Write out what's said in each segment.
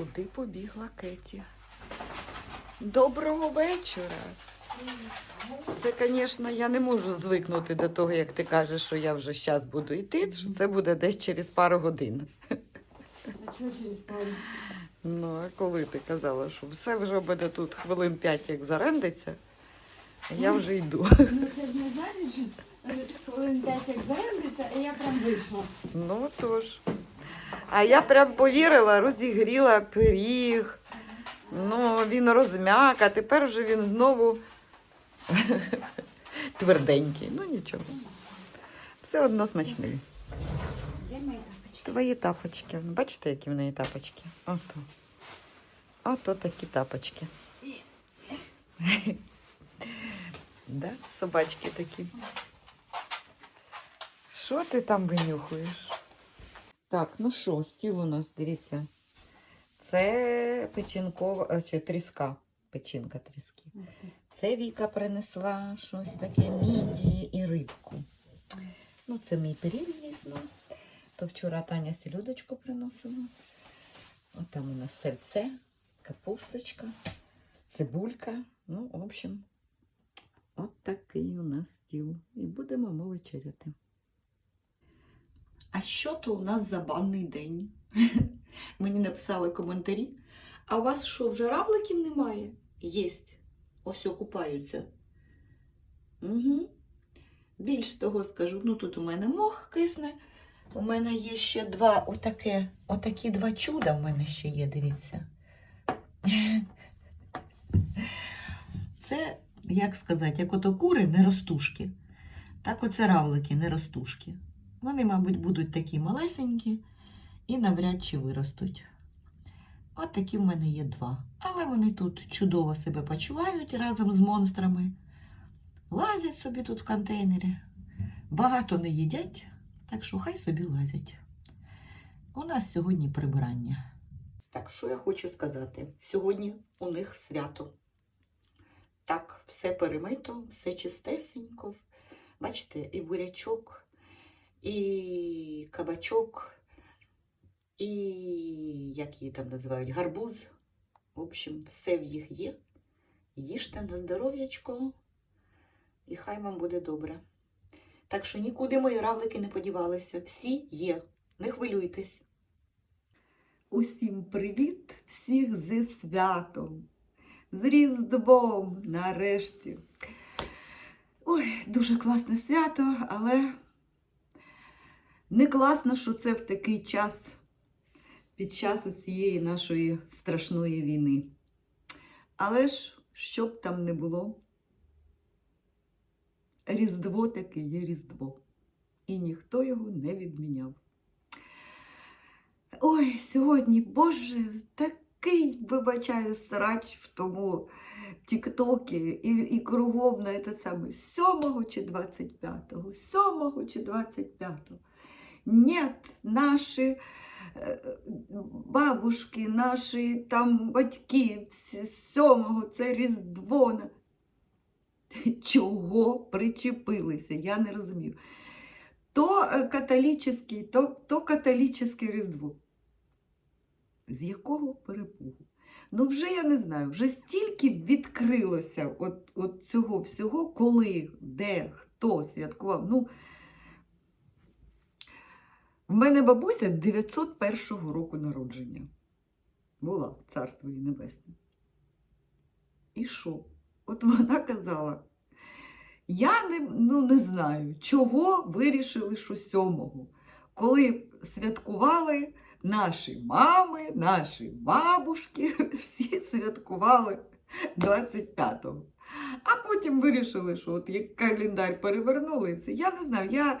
Куди побігла Кеті? Доброго вечора. Це, звісно, я не можу звикнути до того, як ти кажеш, що я вже зараз буду йти, що це буде десь через пару годин. А чого через пару? Ну, а коли ти казала, що все вже буде тут хвилин 5, як зарендиться, я вже йду. Ну це ж не значить, що е, хвилин 5 як зарендиться, а я прям вийшла. Ну тож. А я прям повірила, розігріла пиріг. Ну, він розм'як, а тепер вже він знову тверденький. Ну нічого. Все одно смачний. Твої тапочки. Бачите, які в неї тапочки? Ото. Ото такі тапочки. Да? Собачки такі. Що ти там винюхуєш? Так, ну що, стіл у нас, дивіться. Це печінкова, чи тріска. Печінка тріски. Це Віка принесла щось таке міді і рибку. Ну, це мій пиріг, звісно. То вчора Таня селюдочку приносила. От там у нас сельце, капусточка, цибулька. Ну, в общем, от такий у нас стіл. І будемо ми вечеряти. А що то у нас за банний день? Мені написали коментарі. А у вас що, вже равликів немає? Єсть. Ось окупаються. Угу. Більш того скажу, ну тут у мене мох кисне. У мене є ще два отаке, отакі два чуда в мене ще є, дивіться. Це, як сказати, як ото кури не ростушки. Так оце равлики не ростушки. Вони, мабуть, будуть такі малесенькі і навряд чи виростуть. От такі в мене є два. Але вони тут чудово себе почувають разом з монстрами. Лазять собі тут в контейнері. Багато не їдять, так що хай собі лазять. У нас сьогодні прибирання. Так, що я хочу сказати? Сьогодні у них свято. Так, все перемито, все чистесенько. Бачите, і бурячок, і кабачок, і як її там називають, гарбуз. В общем, все в їх є. Їжте на здоров'ячко, і хай вам буде добре. Так що нікуди мої равлики не подівалися. Всі є. Не хвилюйтесь. Усім привіт, всіх зі святом, з Різдвом нарешті. Ой, дуже класне свято, але не класно, що це в такий час під час цієї нашої страшної війни. Але ж, що б там не було, Різдво таке є Різдво. І ніхто його не відміняв. Ой, сьогодні, Боже, такий, вибачаю, срач в тому Тіктокі і, і кругом на це саме 7 чи 25-го, 7 чи 25-го. Нет, наші е, бабушки, наші там батьки, всі сьомого це Різдво. Чого причепилися? Я не розумію. То е, католічний, то, то католічне Різдво. З якого перепугу? Ну, вже я не знаю, вже стільки відкрилося от, от цього всього, коли, де, хто святкував. Ну, в мене бабуся 901 року народження. Була царство її небесне. І що? От вона казала, я не, ну, не знаю, чого вирішили, що сьомого, коли святкували наші мами, наші бабушки, всі святкували 25-го. А потім вирішили, що от як календар перевернули і все. Я не знаю, я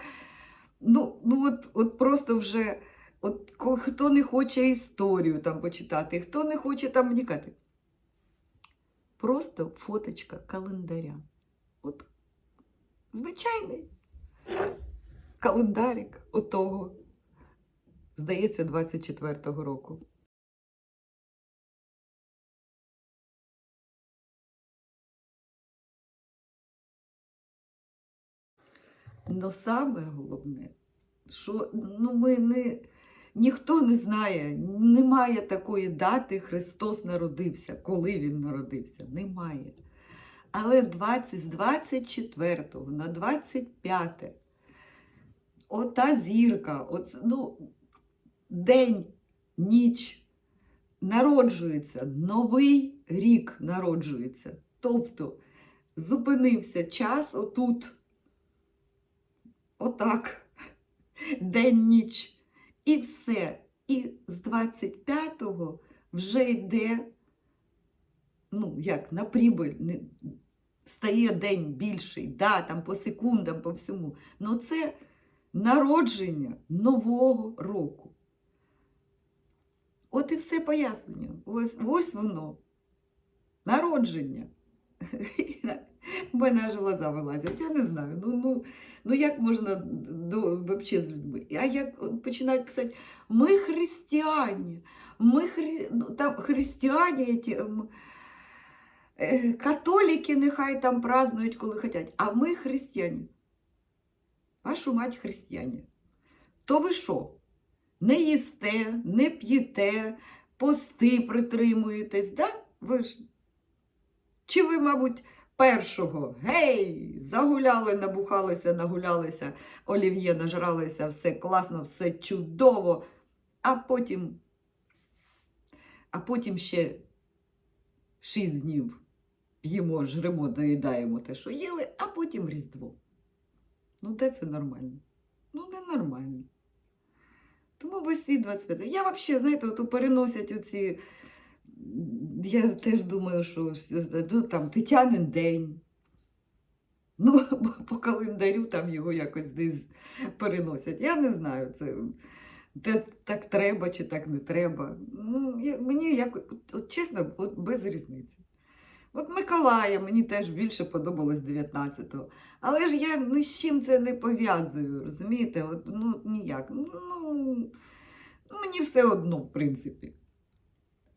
ну, ну от, от просто вже от, хто не хоче історію там почитати, хто не хоче там вникати. Просто фоточка календаря. От звичайний календарик отого, здається, 24-го року. Но саме головне, що ну, ми не, ніхто не знає, немає такої дати Христос народився, коли Він народився. Немає. Але 20, з 24 на 25 ота зірка, оц, ну, день, ніч народжується, новий рік народжується. Тобто зупинився час отут, отак, день-ніч. І все. І з 25-го вже йде, ну, як на прибиль, не, стає день більший, да, там по секундам, по всьому. Ну це народження нового року. От і все пояснення. Ось, ось воно. Народження. У мене аж глаза вилазять. Я не знаю. Ну, ну, ну як можна до, вообще з людьми? А як починають писати, ми християні, ми хри... ну, там християні, ті, е, нехай там празднують, коли хочуть, а ми християні. Вашу мать християні. То ви що? Не їсте, не п'єте, пости притримуєтесь, да? Ви ж? Чи ви, мабуть, першого гей, загуляли, набухалися, нагулялися, олів'є нажралися, все класно, все чудово, а потім, а потім ще шість днів п'ємо, жремо, доїдаємо те, що їли, а потім Різдво. Ну, де це нормально? Ну, не нормально. Тому весь світ 25. Я взагалі, знаєте, от переносять оці. Я теж думаю, що ну, там Тетянин день. Ну, по календарю там його якось десь переносять. Я не знаю, це, це так треба чи так не треба. Ну, я, мені як, от чесно, от без різниці. От Миколая мені теж більше подобалось 19-го. Але ж я ні з чим це не пов'язую, розумієте? От, ну, ніяк. Ну, ну, мені все одно, в принципі.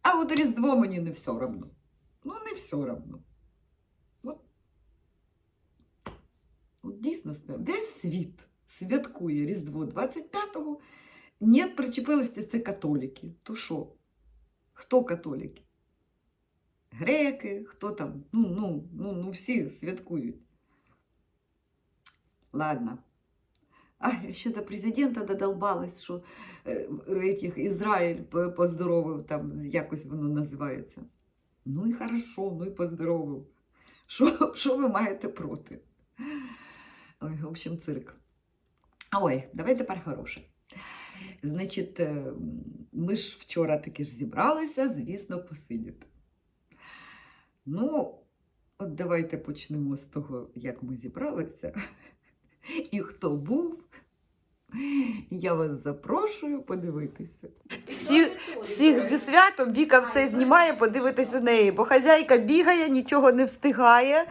А от Різдво мені не все одно. Ну, не все одно. От, от дійсно, весь світ святкує Різдво 25-го. Ні, причепилися це католики. То що? Хто католики? Греки, хто там? Ну, ну, ну, ну всі святкують. Ладно. А, я ще до президента додолбалась, що е, этих, Ізраїль поздоровив, там якось воно називається. Ну і хорошо, ну і поздоровив. Що, що ви маєте проти? Ой, в общем, цирк. Ой, давай тепер хороше. Значить, е, ми ж вчора таки ж зібралися, звісно, посидіти. Ну, от давайте почнемо з того, як ми зібралися. І хто був, я вас запрошую подивитися. Всі, всіх зі святом Віка все знімає, подивитись у неї, бо хазяйка бігає, нічого не встигає.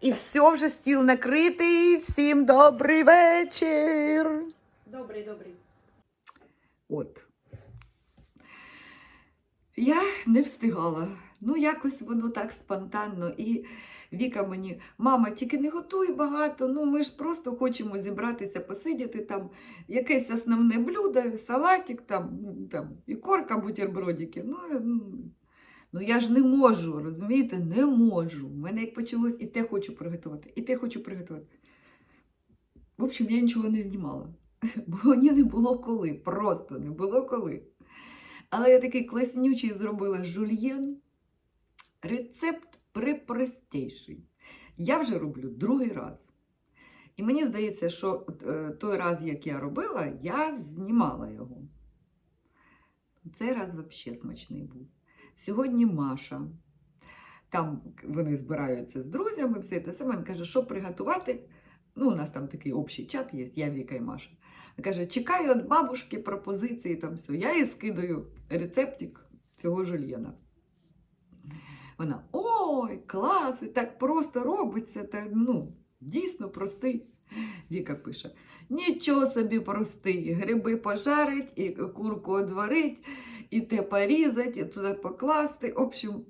І все, вже стіл накритий. Всім добрий вечір. Добрий, добрий. От. Я не встигала. Ну, якось воно так спонтанно. І Віка мені, мама, тільки не готуй багато, ну ми ж просто хочемо зібратися, посидіти там, якесь основне блюдо, салатик, там, там і корка бутербродики. Ну, я, ну, ну я ж не можу, розумієте, не можу. У мене як почалось, і те хочу приготувати, і те хочу приготувати. В общем, я нічого не знімала, бо мені не було коли, просто не було коли. Але я такий класнючий зробила жульєн. Рецепт припростіший. Я вже роблю другий раз. І мені здається, що е, той раз, як я робила, я знімала його. Цей раз взагалі смачний був. Сьогодні Маша. Там вони збираються з друзями, все те саме. Він каже, що приготувати. Ну, у нас там такий общий чат є, я Віка і Маша. Він каже, чекаю від бабушки пропозиції там все. Я їй скидаю рецептик цього жульєна. Вона ой, клас, і так просто робиться. Та, ну, дійсно простий. Віка пише: нічого собі простий. Гриби пожарить, і курку одварить, і те порізать, і туди покласти. В общем,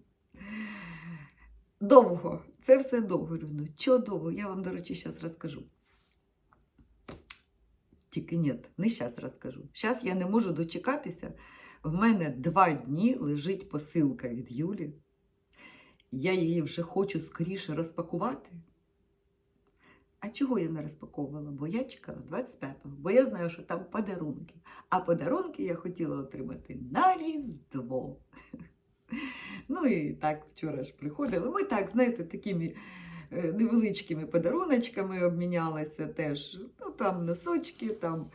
довго. Це все довго. Рівно. Чого довго? Я вам, до речі, зараз розкажу. Тільки ні, не зараз розкажу. Зараз я не можу дочекатися. В мене два дні лежить посилка від Юлі. Я її вже хочу скоріше розпакувати. А чого я не розпаковувала? Бо я чекала 25-го, бо я знаю, що там подарунки. А подарунки я хотіла отримати на Різдво. Ну і так вчора ж приходили. Ми так, знаєте, такими е, невеличкими подаруночками обмінялися теж. Ну, там носочки, там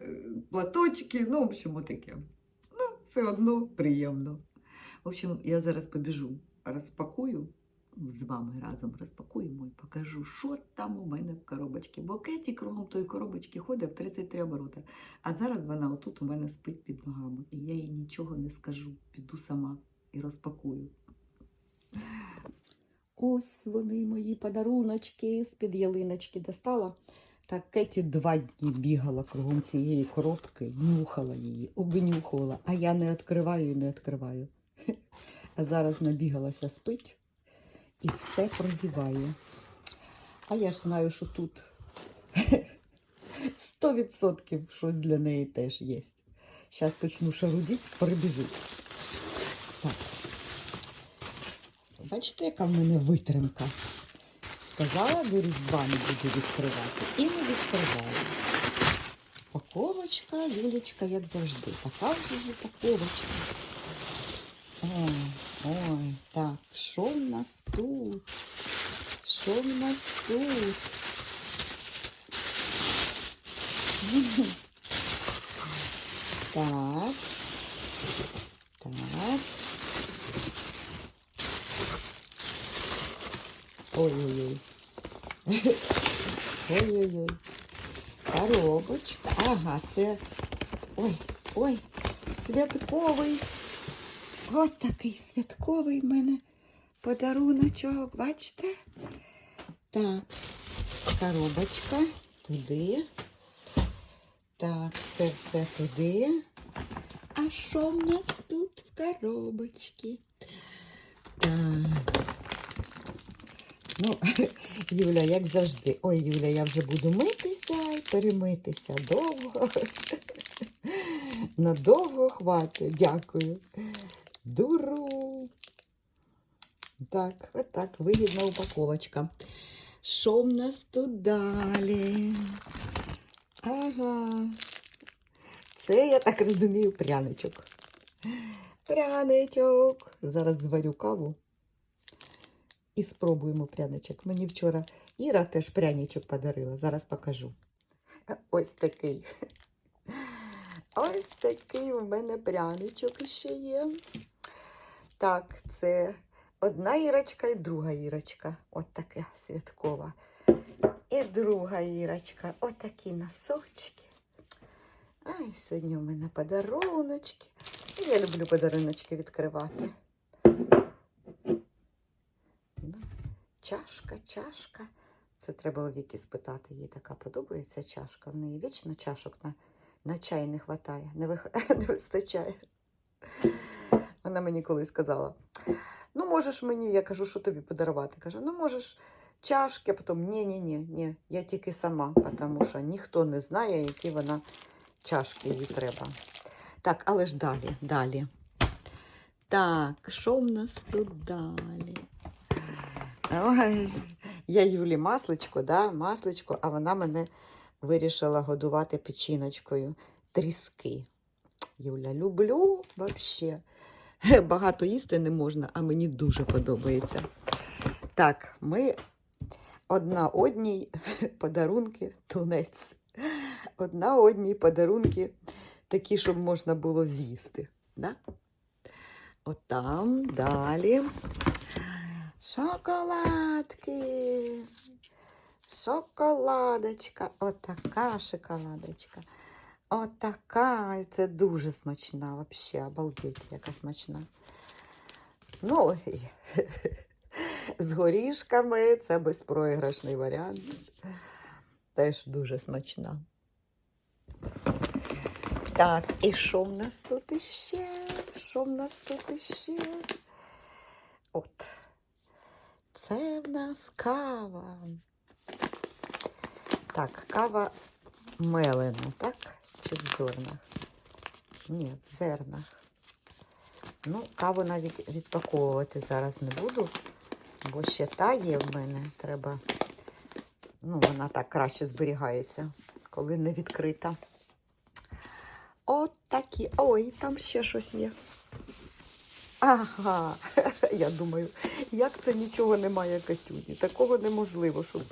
е, платочки, ну, в общем, таке. Ну, все одно приємно. В общем, я зараз побіжу, розпакую з вами разом розпакуємо і покажу, що там у мене в коробочці. Бо Кеті кругом тої коробочки ходить в 33 обороти. А зараз вона отут у мене спить під ногами. І я їй нічого не скажу. Піду сама і розпакую. Ось вони мої подаруночки з-під ялиночки достала. Так Кеті два дні бігала кругом цієї коробки, нюхала її, обнюхувала, а я не відкриваю і не відкриваю. Зараз набігалася спить і все прозіває. А я ж знаю, що тут 100% щось для неї теж є. Зараз почну шарудити, перебіжу. Так. Бачите, яка в мене витримка. Сказала, до не буду відкривати. І не відкриваю. Паковочка, Юлечка, як завжди. Така вже ж упаковочка. Ой, ой, так, що в нас тут? Що в нас тут? Так. Так. Ой-ой-ой. Ой-ой-ой. Коробочка. Ага, це. Ой, ой, святковий. От такий святковий в мене подаруночок. Бачите? Так, коробочка туди. Так, це все туди. А що в нас тут в коробочці? Так. Ну, Юля, як завжди. Ой, Юля, я вже буду митися і перемитися довго. Надовго хватить. Дякую. Дуру. Так, отак, вигідна упаковочка. Що в нас тут далі? Ага. Це, я так розумію, пряничок. Пряничок. Зараз зварю каву і спробуємо пряничок. Мені вчора Іра теж пряничок подарила. Зараз покажу. Ось такий. Ось такий у мене пряничок ще є. Так, це одна ірочка і друга ірочка. От така святкова. І друга ірочка. Отакі носочки. Ай, сьогодні у мене подаруночки. Я люблю подаруночки відкривати. Ну, Чашка, чашка. Це треба у Віки спитати. Їй така подобається чашка. В неї вічно чашок на, на чай не вистачає, не, вих... не вистачає. Вона мені колись сказала: ну, можеш мені, я кажу, що тобі подарувати. Каже, ну можеш чашки, а потім ні-ні-ні, ні, я тільки сама, тому що ніхто не знає, які вона чашки їй треба. Так, але ж далі, далі. Так, що в нас тут далі? Ой, я Юлі масличко, да, масличко, а вона мене вирішила годувати печіночкою. Тріски. Юля, люблю взагалі. Багато їсти не можна, а мені дуже подобається. Так, ми одна одній подарунки тунець. Одна одній подарунки такі, щоб можна було з'їсти. Да? Отам далі. Шоколадки. Шоколадочка. Отака шоколадочка. Отака. Це дуже смачна, взагалі, обалдеть, яка смачна. Ну, з горішками це безпроіграшний варіант. Теж дуже смачна. Так, і що в нас тут іще? Що в нас тут іще? От. Це в нас кава. Так, кава мелене, так? В зернах? Ні, в зернах. Ну, каву навіть відпаковувати зараз не буду, бо ще та є в мене. Треба. Ну, вона так краще зберігається, коли не відкрита. От такі. Ой, там ще щось є. Ага, я думаю, як це нічого немає Катюні? Такого неможливо, щоб,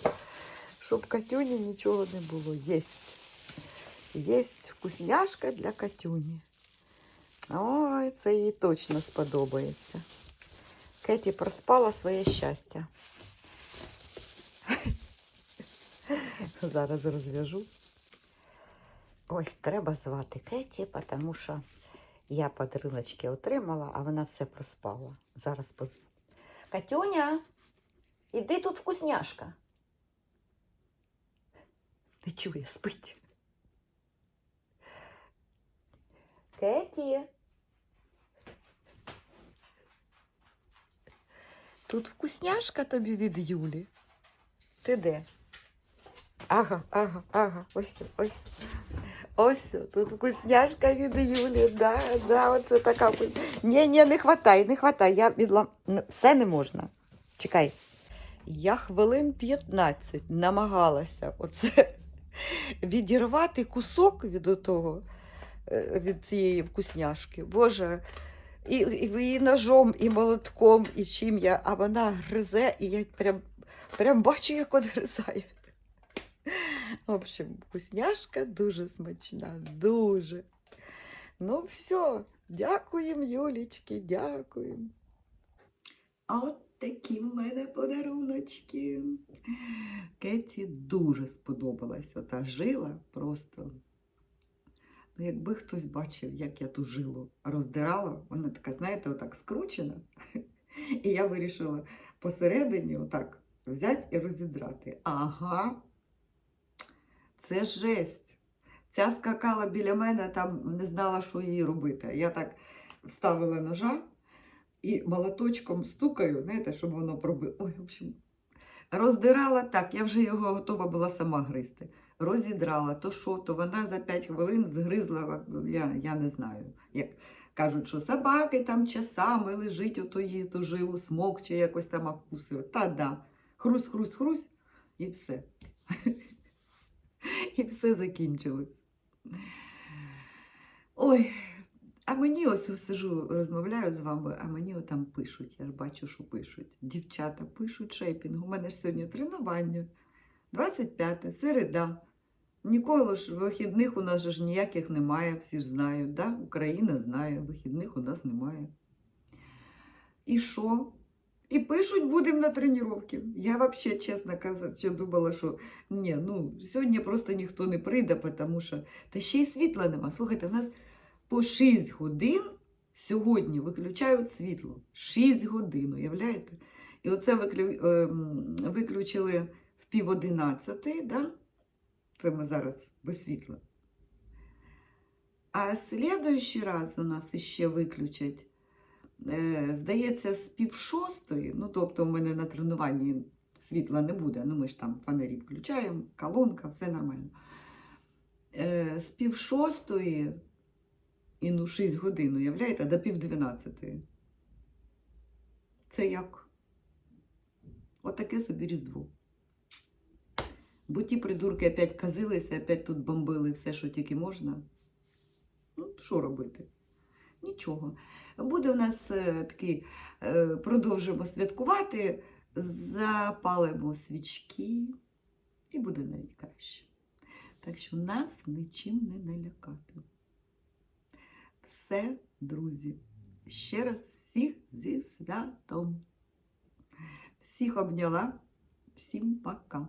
щоб Катюні нічого не було. Єсть. Єсть вкусняшка для Катюні. Ой, це їй точно сподобається. Кеті проспала своє щастя. Зараз розв'яжу. Ой, треба звати Кеті, тому що я подаруночки отримала, а вона все проспала. Зараз позву. Катюня, іди тут вкусняшка. Не чує, спить. Кеті. Тут вкусняшка тобі від Юлі. Ти де? Ага, ага, ага, ось, ось. Ось, тут вкусняшка від Юлі. Да, да, оце така. Ні, ні, не хватай, не хватай. Я відлам... Все не можна. Чекай. Я хвилин 15 намагалася оце відірвати кусок від того, від цієї вкусняшки. Боже, і, і, і ножом, і молотком, і чим я, а вона гризе, і я прям, прям бачу, як відгризає. В общем, вкусняшка дуже смачна, дуже. Ну, все, дякуємо, Юлічки, дякуємо. От такі в мене подаруночки. Кеті дуже сподобалась ота жила просто. Ну, якби хтось бачив, як я ту жилу роздирала, вона така, знаєте, отак скручена. І я вирішила посередині отак взяти і розідрати. Ага, це жесть. Ця скакала біля мене, там не знала, що їй робити. Я так вставила ножа і молоточком стукаю, знаєте, щоб воно пробило. Ой, в общем, роздирала так, я вже його готова була сама гризти. Розідрала, то що, то вона за 5 хвилин згризла, я, я не знаю. Як кажуть, що собаки там часами лежить отої ту жилу, смокче якось там обкусує. Та да. Хрусь, хрусь, хрусь, і все. І все закінчилось. Ой, а мені ось сижу, розмовляю з вами, а мені там пишуть. Я ж бачу, що пишуть. Дівчата пишуть шейпінг. У мене ж сьогодні тренування. 25 середа. Ніколи ж вихідних у нас ж ніяких немає, всі ж знають. Да? Україна знає, вихідних у нас немає. І що? І пишуть, будемо на тренування. Я взагалі, чесно кажучи, думала, що ні, ну сьогодні просто ніхто не прийде, тому що та ще й світла нема. Слухайте, у нас по 6 годин сьогодні виключають світло. 6 годин, уявляєте? І оце виклю... ем, виключили в пів одинадцятої, да? Це ми зараз без світла. А слідуючий раз у нас іще виключать, здається, з пів шостої, ну тобто у мене на тренуванні світла не буде, ну ми ж там фонарі включаємо, колонка, все нормально. З пів шостої і ну 6 годин, уявляєте, до пів дванадцятої. Це як? Отаке собі Різдво. Бо ті придурки опять казилися, опять тут бомбили все, що тільки можна. Ну, що робити? Нічого. Буде у нас е, такий, е, продовжимо святкувати, запалимо свічки і буде навіть краще. Так що нас нічим не налякати. Все, друзі. Ще раз всіх зі святом. Всіх обняла, всім пока.